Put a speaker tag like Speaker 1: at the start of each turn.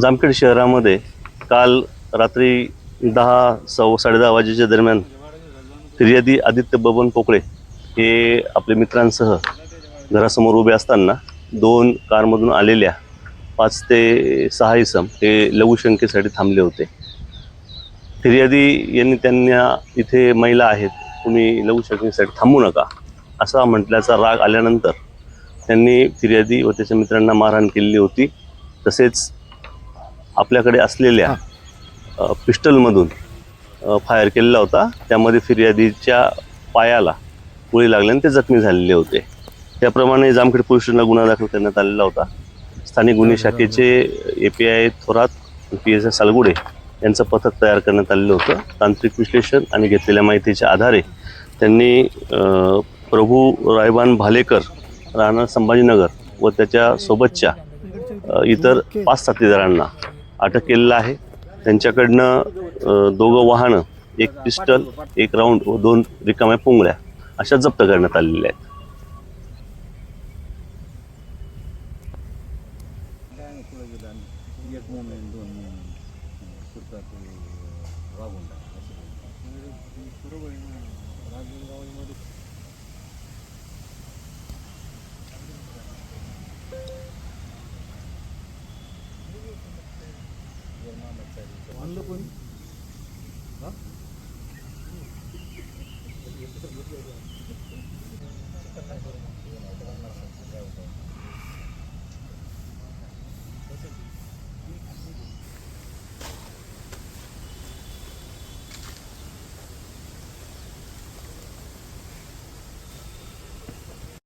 Speaker 1: जामखेड शहरामध्ये काल रात्री दहा सव्वा साडेदहा वाजेच्या दरम्यान फिर्यादी आदित्य बबन पोकळे हे आपल्या मित्रांसह घरासमोर उभे असताना दोन कारमधून आलेल्या पाच ते सहा इसम हे लघुशंकेसाठी थांबले होते. फिर्यादी यांनी त्यांना इथे महिला आहेत तुम्ही लघुशंकेसाठी थांबू नका असा म्हटल्याचा राग आल्यानंतर त्यांनी फिर्यादी व त्याच्या मित्रांना मारहाण केलेली होती. तसेच आपल्याकडे असलेल्या पिस्टलमधून फायर केलेला होता. त्यामध्ये फिर्यादीच्या पायाला गोळी लागल्याने ते जखमी झालेले होते. त्याप्रमाणे जामखेड पोलीस स्टेशनला गुन्हा दाखल करण्यात आलेला होता. स्थानिक गुन्हे शाखेचे A P I Thorat P S I Salgude यांचं पथक तयार करण्यात आलेलं होतं. तांत्रिक विश्लेषण आणि घेतलेल्या माहितीच्या आधारे त्यांनी प्रभू रायबान भालेकर राहणार संभाजीनगर व त्याच्या सोबतच्या इतर पाच साथीदारांना अटक केलेलं आहे. त्यांच्याकडनं दोघं वाहनं एक पिस्टल एक राऊंड व दोन रिकाम्या पुंगळ्या अशा जप्त करण्यात आलेल्या आहेत.
Speaker 2: बरोबर Y lo voy a.